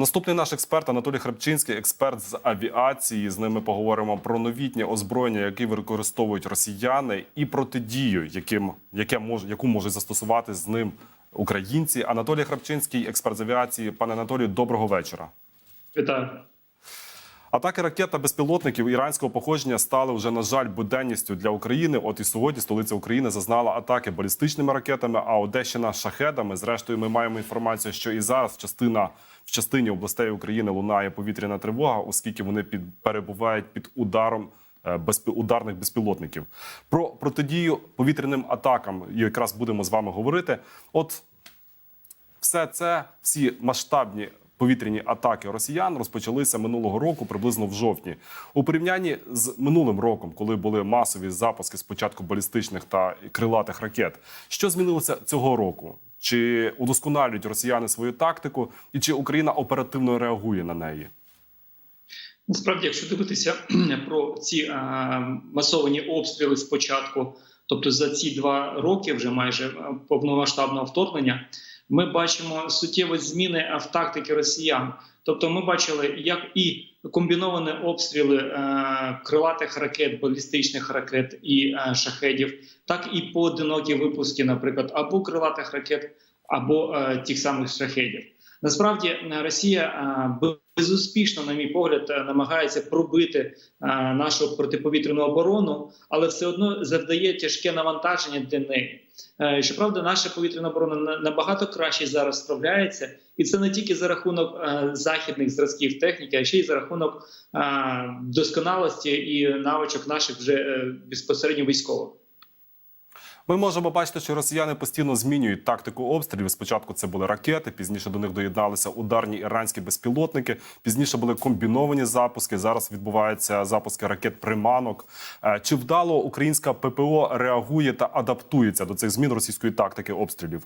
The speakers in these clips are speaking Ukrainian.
Наступний наш експерт Анатолій Храпчинський, експерт з авіації. З ними поговоримо про новітнє озброєння, яке використовують росіяни, і протидію, яким яке може яку можуть застосувати з ним українці. Анатолій Храпчинський, експерт з авіації. Пане Анатолію, доброго вечора. Вітаю. Атаки ракет та безпілотників іранського походження стали вже на жаль буденністю для України. От і сьогодні столиця України зазнала атаки балістичними ракетами, а Одещина шахедами. Зрештою, ми маємо інформацію, що і зараз частина в частині областей України лунає повітряна тривога, оскільки вони під перебувають під ударом. е, ударних безпілотників про протидію повітряним атакам якраз будемо з вами говорити. От все це, всі масштабні повітряні атаки росіян розпочалися минулого року, приблизно в жовтні. У порівнянні з минулим роком, коли були масові запуски спочатку балістичних та крилатих ракет. Що змінилося цього року? Чи удосконалюють росіяни свою тактику, і чи Україна оперативно реагує на неї? Насправді, якщо дивитися про ці е, масовані обстріли спочатку, тобто за ці два роки, вже майже е, повномасштабного вторгнення, ми бачимо суттєві зміни в тактиці росіян. Тобто, ми бачили, як і комбіновані обстріли е, крилатих ракет, балістичних ракет і е, шахедів, так і поодинокі випуски, наприклад, або крилатих ракет, або е, тих самих шахедів. Насправді е, Росія е, безуспішно, на мій погляд, е, намагається пробити нашу протиповітряну оборону, але все одно завдає тяжке навантаження для неї. Щоправда, наша повітряна оборона набагато краще зараз справляється, і це не тільки за рахунок західних зразків техніки, а ще й за рахунок досконалості і навичок наших вже безпосередньо військових. Ми можемо бачити, що росіяни постійно змінюють тактику обстрілів. Спочатку це були ракети, пізніше до них доєдналися ударні іранські безпілотники. Пізніше були комбіновані запуски. Зараз відбуваються запуски ракет приманок. Е, Чи вдало українська ППО реагує та адаптується до цих змін російської тактики обстрілів?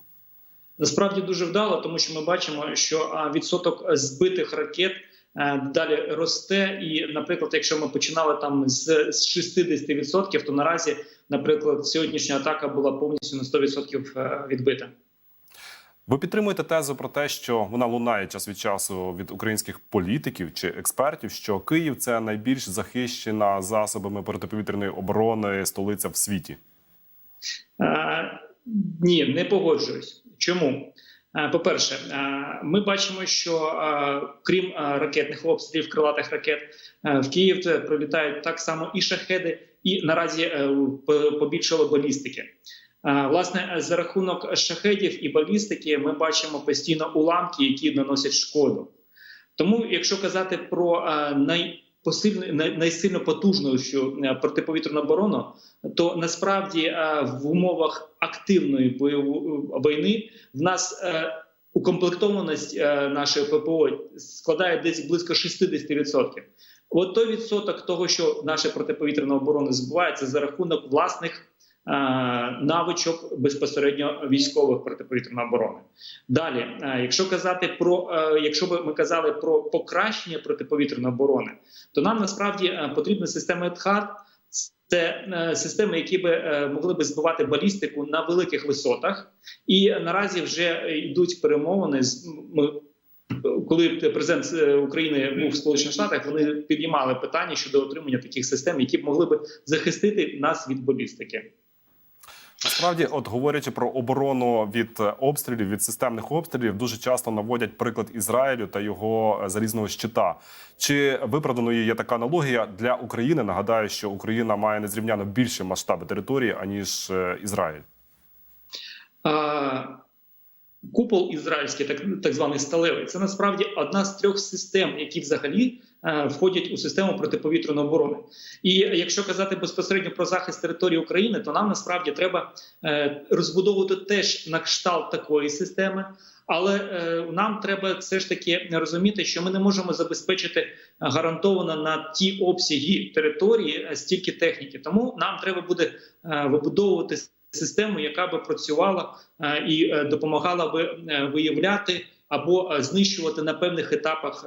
Насправді дуже вдало, тому що ми бачимо, що відсоток збитих ракет далі росте. І, наприклад, якщо ми починали там з, з 60%, то наразі, наприклад, сьогоднішня атака була повністю на 100% е, відбита. Ви підтримуєте тезу про те, що вона лунає час від часу від українських політиків чи експертів, що Київ це найбільш захищена засобами протиповітряної оборони столиця в світі. Е, Ні, не погоджуюсь. Чому? Е, По-перше, е, ми бачимо, що е, крім ракетних обстрілів, крилатих ракет, в Київ прилітають так само і шахеди, і наразі побільшало балістики. Власне, за рахунок шахедів і балістики, ми бачимо постійно уламки, які наносять шкоду. Тому, якщо казати про е, найпосильну, най- найсильно потужною, що протиповітряну оборону, то насправді е, в умовах активної бойової війни в нас е, укомплектованість е, нашої ППО складає десь близько 60%. От той відсоток того, що наша протиповітряна оборона збувається за рахунок власних е, навичок безпосередньо військових протиповітряної оборони. Далі, е, якщо казати про е, якщо би ми казали про покращення протиповітряної оборони, то нам насправді е, потрібна система ЕТХАР. Це е, системи, які би е, могли би збивати балістику на великих висотах, і наразі вже е, йдуть перемовини з ми. Коли президент е, України був в Сполучених Штатах, вони підіймали питання щодо отримання таких систем, які б могли би захистити нас від балістики. Насправді, от говорячи про оборону від е, обстрілів, від системних обстрілів, дуже часто наводять приклад Ізраїлю та його е, залізного щита. Чи виправданою є така аналогія для України? Нагадаю, що Україна має незрівняно більше масштаби території аніж е, Ізраїль. Купол ізраїльський, так, так званий сталевий, це насправді одна з трьох систем, які взагалі е, входять у систему протиповітряної оборони. І якщо казати безпосередньо про захист території України, то нам насправді треба е, розбудовувати теж на кшталт такої системи. Але е, нам треба все ж таки розуміти, що ми не можемо забезпечити гарантовано на ті обсяги території е, стільки техніки. Тому нам треба буде е, вибудовувати систему, яка би працювала е, і е, допомагала би е, виявляти або знищувати на певних етапах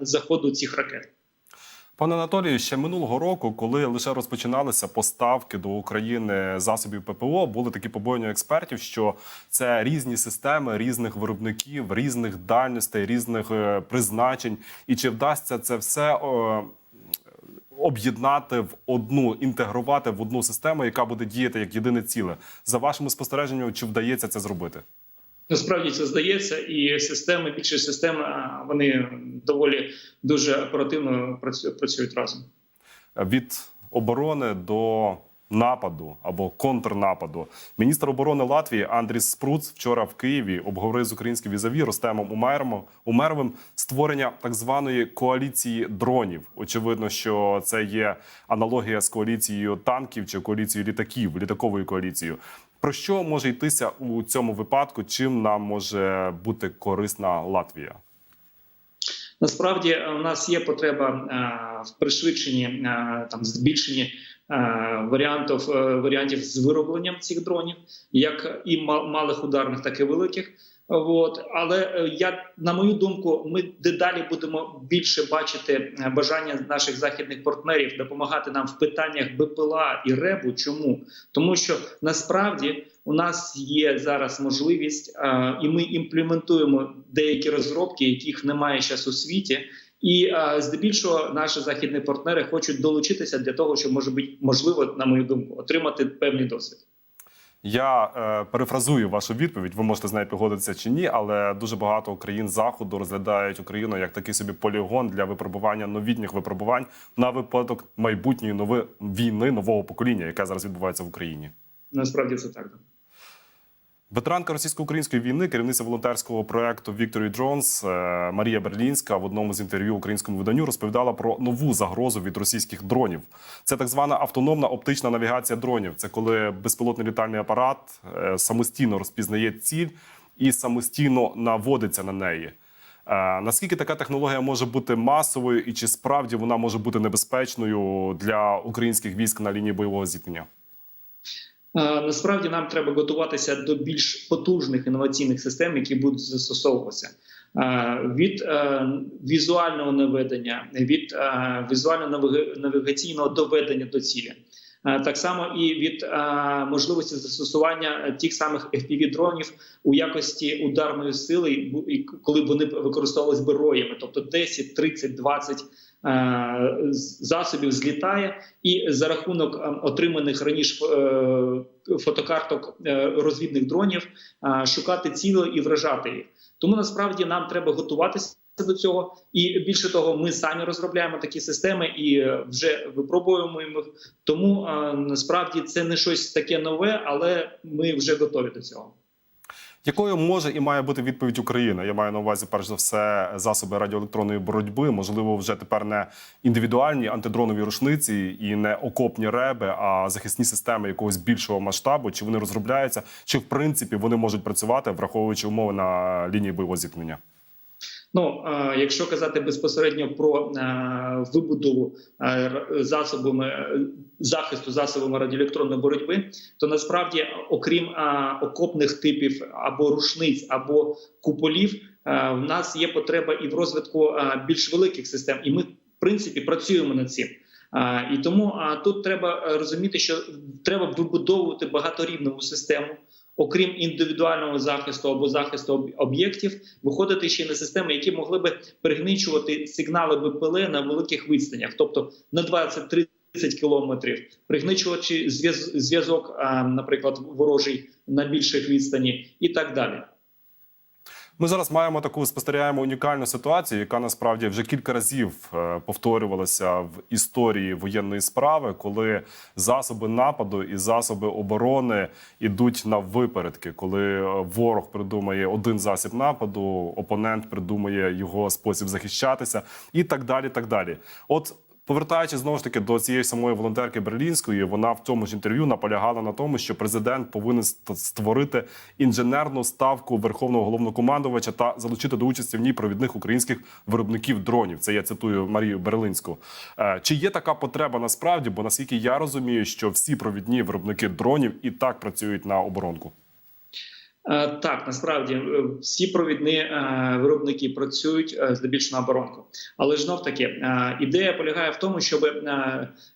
заходу цих ракет. Пане Анатолію, ще минулого року, коли лише розпочиналися поставки до України засобів ППО, були такі побоювання експертів, що це різні системи різних виробників, різних дальностей, різних призначень. І чи вдасться це все об'єднати в одну, інтегрувати в одну систему, яка буде діяти як єдине ціле? За вашими спостереженнями, чи вдається це зробити? Насправді це здається, і системи більше систем вони доволі дуже оперативно працю- працюють разом. від оборони до нападу або контрнападу. Міністр оборони Латвії Андріс Спруц вчора в Києві обговорив з українським візаві Ростемом Умермо- Умеровим створення так званої коаліції дронів. Очевидно, що це є аналогія з коаліцією танків чи коаліцією літаків, літаковою коаліцією. Про що може йтися у цьому випадку? Чим нам може бути корисна Латвія? Насправді е, у нас є потреба е, в пришвидшенні е, там збільшенні варіантів варіантів з виробленням цих дронів, як і ма- малих ударних, так і великих. От але я на мою думку, ми дедалі будемо більше бачити бажання наших західних партнерів допомагати нам в питаннях БПЛА і РЕБу. Чому тому, що насправді у нас є зараз можливість, е, і ми імплементуємо деякі розробки, яких немає зараз у світі. І е, здебільшого наші західні партнери хочуть долучитися для того, щоб може бути можливо, на мою думку, отримати певний досвід. Я е, перефразую вашу відповідь. Ви можете з нею погодитися чи ні, але дуже багато країн заходу розглядають Україну як такий собі полігон для випробування новітніх випробувань на випадок майбутньої нови війни нового покоління, яка зараз відбувається в Україні. Насправді це так. Ветеранка російсько-української війни, керівниця волонтерського проекту Victory Drones е, Марія Берлінська в одному з інтерв'ю українському виданню розповідала про нову загрозу від російських дронів. Це так звана автономна оптична навігація дронів. Це коли безпілотний літальний апарат е, самостійно розпізнає ціль і самостійно наводиться на неї. Е, Наскільки така технологія може бути масовою, і чи справді вона може бути небезпечною для українських військ на лінії бойового зіткнення? Е, Насправді нам треба готуватися до більш потужних інноваційних систем, які будуть застосовуватися. Е, Від е, візуального наведення, від візуально-навігаційного доведення до цілі, так само і від можливості застосування тих самих fpv дронів у якості ударної сили, коли вони використовувалися би роями, тобто 10, 30, 20 е, з- засобів злітає, і за рахунок е, отриманих раніше е, фотокарток е, розвідних дронів е, шукати цілі і вражати їх. Тому насправді нам треба готуватися до цього, і більше того, ми самі розробляємо такі системи і е, вже випробуємо їх. Тому е, насправді це не щось таке нове, але ми вже готові до цього. Якою може і має бути відповідь України? Я маю на увазі, перш за все, засоби радіоелектронної боротьби. Можливо, вже тепер не індивідуальні антидронові рушниці і не окопні реби, а захисні системи якогось більшого масштабу. Чи вони розробляються, чи в принципі вони можуть працювати, враховуючи умови на лінії бойового зіткнення? Ну, е, якщо казати безпосередньо про е, вибудову е, засобами захисту засобами радіоелектронної боротьби, то насправді, окрім окопних типів або рушниць, або куполів, в нас є потреба і в розвитку більш великих систем, і ми в принципі працюємо над цим. І тому тут треба розуміти, що треба вибудовувати багаторівневу систему. Окрім індивідуального захисту або захисту об'єктів, виходити ще на системи, які могли би пригничувати сигнали БПЛ на великих відстанях, тобто на 20-30 кілометрів, пригничувачи зв'яз- зв'язок, наприклад, ворожий на більших відстані, і так далі. Ми зараз маємо таку спостерігаємо унікальну ситуацію, яка насправді вже кілька разів е, повторювалася в історії воєнної справи, коли засоби нападу і засоби оборони йдуть на випередки, коли е, ворог придумає один засіб нападу, опонент придумає його спосіб захищатися, і так далі. Так далі. От Повертаючись знову ж таки до цієї самої волонтерки берлінської, вона в цьому ж інтерв'ю наполягала на тому, що президент повинен створити інженерну ставку верховного головнокомандувача та залучити до участі в ній провідних українських виробників дронів. Це я цитую Марію Берлинську. Е, Чи є така потреба насправді? Бо наскільки я розумію, що всі провідні виробники дронів і так працюють на оборонку. Е, Так, насправді е, всі провідні е, виробники працюють здебільшого на оборонку. Але ж знов таки ідея полягає в тому, щоб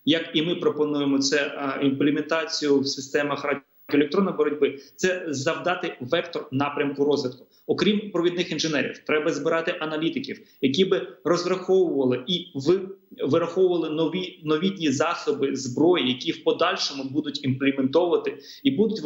як і ми пропонуємо це імплементацію в системах радіоелектронної боротьби, це завдати вектор напрямку розвитку. Окрім провідних інженерів, треба збирати аналітиків, які би розраховували і вираховували нові новітні засоби зброї, які в подальшому будуть імплементовувати і будуть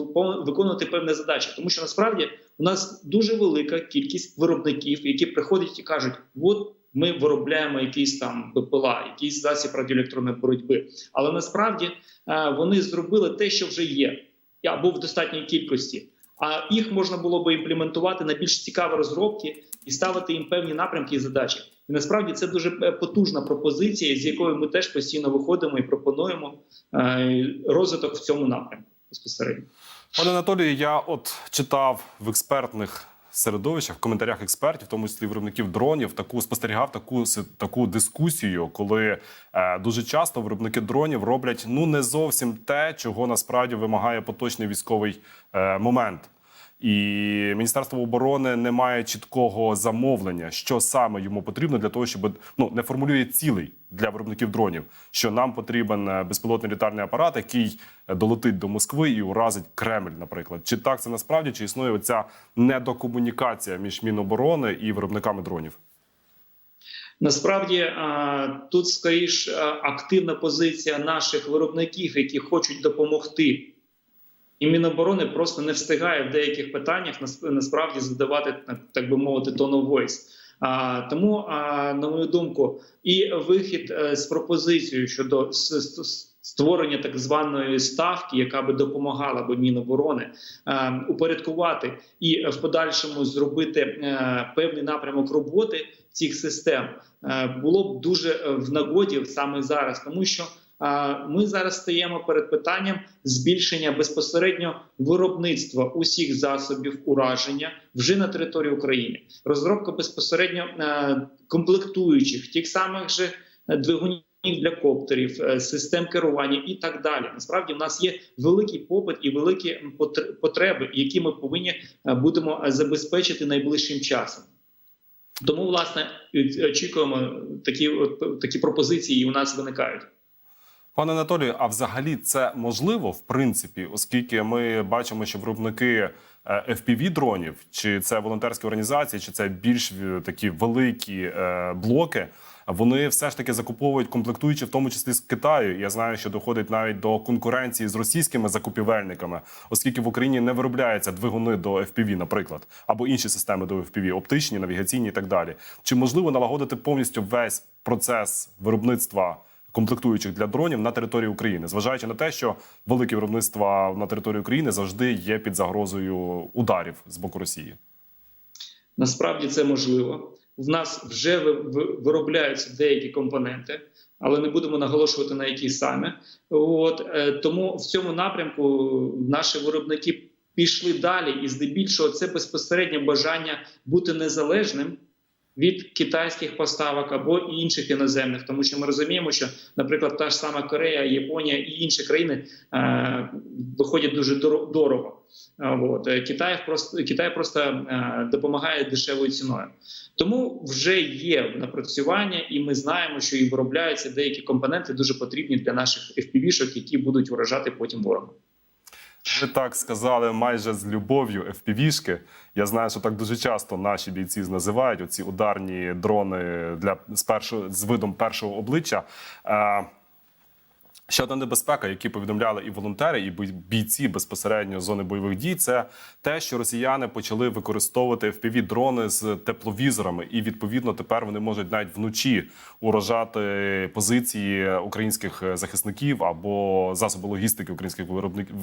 виконувати певні задачі. Тому що насправді у нас дуже велика кількість виробників, які приходять і кажуть: от. Ми виробляємо якийсь там БПЛА, якийсь засіб радіоелектронної боротьби. Але насправді е, вони зробили те, що вже є, або в достатній кількості. А їх можна було би імплементувати на більш цікаві розробки і ставити їм певні напрямки і задачі. І насправді це дуже е, потужна пропозиція, з якою ми теж постійно виходимо і пропонуємо е, розвиток в цьому напрямку безпосередньо. Пане Анатолію, я от читав в експертних середовищах, в коментарях експертів, в тому числі виробників дронів, таку спостерігав таку таку дискусію, коли е, дуже часто виробники дронів роблять ну не зовсім те, чого насправді вимагає поточний військовий е, момент. І Міністерство оборони не має чіткого замовлення, що саме йому потрібно для того, щоб ну не формулює цілей для виробників дронів. Що нам потрібен е, безпілотний літальний апарат, який е, долетить до Москви і уразить Кремль, наприклад. Чи так це насправді чи існує оця недокомунікація між Міноборони і виробниками дронів? Насправді тут скоріш активна позиція наших виробників, які хочуть допомогти. І Міноборони просто не встигає в деяких питаннях насправді задавати так би мовити of. А, тому, а, на мою думку, і вихід е, з пропозицією щодо створення так званої ставки, яка би допомагала би Міноборони е, упорядкувати і в подальшому зробити е, певний напрямок роботи цих систем, е, було б дуже в нагоді саме зараз, тому що. Ми зараз стаємо перед питанням збільшення безпосередньо виробництва усіх засобів ураження вже на території України. Розробка безпосередньо е, комплектуючих тих самих же е, двигунів для коптерів, е, систем керування і так далі. Насправді, в нас є великий попит і великі потреби, які ми повинні будемо забезпечити найближчим часом. Тому, власне, очікуємо такі, такі пропозиції, і у нас виникають. Пане Анатолію, а взагалі це можливо в принципі, оскільки ми бачимо, що виробники fpv дронів, чи це волонтерські організації, чи це більш е, такі великі е, блоки. Вони все ж таки закуповують комплектуючі, в тому числі з Китаю. Я знаю, що доходить навіть до конкуренції з російськими закупівельниками, оскільки в Україні не виробляються двигуни до FPV, наприклад, або інші системи до FPV, оптичні, навігаційні і так далі. Чи можливо налагодити повністю весь процес виробництва? Комплектуючих для дронів на території України, зважаючи на те, що великі виробництва на території України завжди є під загрозою ударів з боку Росії. Насправді це можливо. В нас вже ви- ви- виробляються деякі компоненти, але не будемо наголошувати на які саме. От е, тому в цьому напрямку наші виробники пішли далі, і здебільшого це безпосереднє бажання бути незалежним. Від китайських поставок або інших іноземних, тому що ми розуміємо, що, наприклад, та ж сама Корея, Японія і інші країни е, виходять дуже доро- дорого. От е, Китай просто Китай просто е, допомагає дешевою ціною. Тому вже є напрацювання, і ми знаємо, що і виробляються деякі компоненти дуже потрібні для наших FPV-шок, які будуть вражати потім ворога. Ви так сказали майже з любов'ю FPV-шки. Я знаю, що так дуже часто наші бійці називають оці ударні дрони для з першого з видом першого обличчя. Ще одна небезпека, які повідомляли і волонтери, і бійці безпосередньо з зони бойових дій, це те, що росіяни почали використовувати fpv дрони з тепловізорами, і відповідно тепер вони можуть навіть вночі уражати позиції українських захисників або засоби логістики українських виробників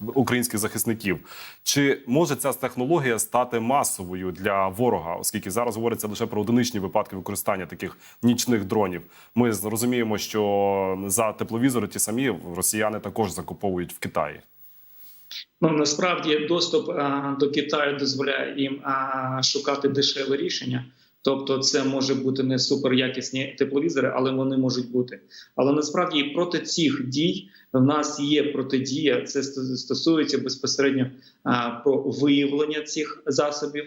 українських захисників. Чи може ця технологія стати масовою для ворога, оскільки зараз говориться лише про одиничні випадки використання таких нічних дронів? Ми розуміємо, що за тепловізори ті самі росіяни також закуповують в Китаї. Ну насправді доступ а, до Китаю дозволяє їм а, шукати дешеве рішення. Тобто, це може бути не суперякісні тепловізори, але вони можуть бути. Але насправді проти цих дій в нас є протидія. Це стосується безпосередньо а, про виявлення цих засобів.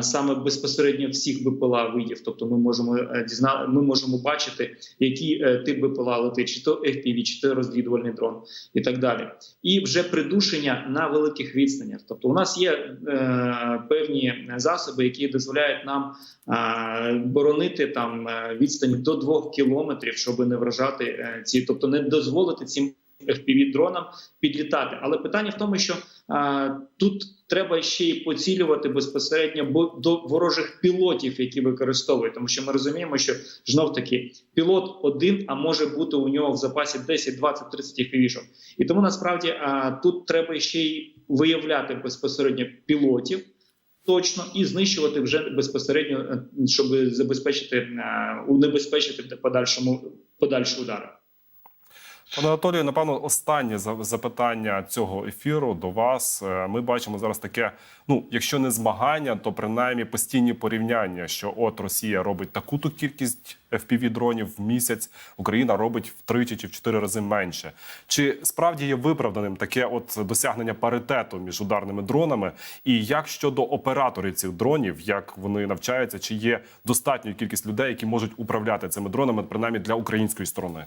Саме безпосередньо всіх БПЛА видів, тобто ми можемо е, дізна... ми можемо бачити, який е, тип БПЛА летить, чи то FPV, чи то розвідувальний дрон, і так далі. І вже придушення на великих відстанях. Тобто, у нас є е, певні засоби, які дозволяють нам е, боронити там е, відстані до двох кілометрів, щоб не вражати ці, тобто не дозволити цим fpv дронам підлітати. Але питання в тому, що е, тут треба ще й поцілювати безпосередньо до ворожих пілотів, які використовують, тому що ми розуміємо, що знов таки пілот один, а може бути у нього в запасі 10, 20, 30 fpv-шок. І тому насправді е, тут треба ще й виявляти безпосередньо пілотів. Точно і знищувати вже безпосередньо, е, щоб забезпечити е, унебезпечити подальшому подальші удари. Пане Анатолію, напевно, останнє за- запитання цього ефіру до вас. Е, Ми бачимо зараз таке: ну, якщо не змагання, то принаймні постійні порівняння, що от Росія робить таку-то кількість fpv дронів в місяць, Україна робить втричі чи в чотири рази менше. Чи справді є виправданим таке от досягнення паритету між ударними дронами? І як щодо операторів цих дронів, як вони навчаються, чи є достатньою кількість людей, які можуть управляти цими дронами, принаймні для української сторони?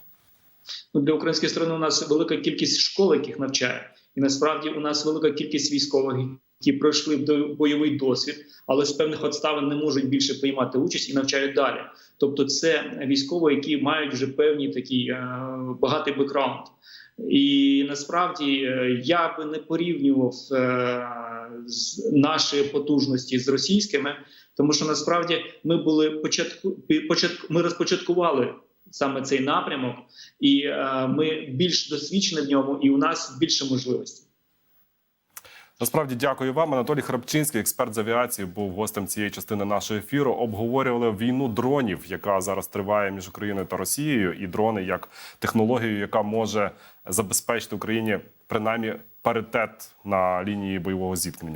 Ну, для української сторони у нас велика кількість школ, яких навчає, і насправді у нас велика кількість військових, які пройшли бойовий досвід, але з певних обставин не можуть більше приймати участь і навчають далі. Тобто, це військові, які мають вже певний такий е, багатий бекграунд. І насправді е, я би не порівнював е, з наші потужності з російськими, тому що насправді ми були початку початку. Ми розпочаткували саме цей напрямок, і е, ми більш досвідчені в ньому, і у нас більше можливостей. Насправді дякую вам. Анатолій Храпчинський, експерт з авіації, був гостем цієї частини нашого ефіру. Обговорювали війну дронів, яка зараз триває між Україною та Росією, і дрони як технологію, яка може забезпечити Україні принаймні паритет на лінії бойового зіткнення.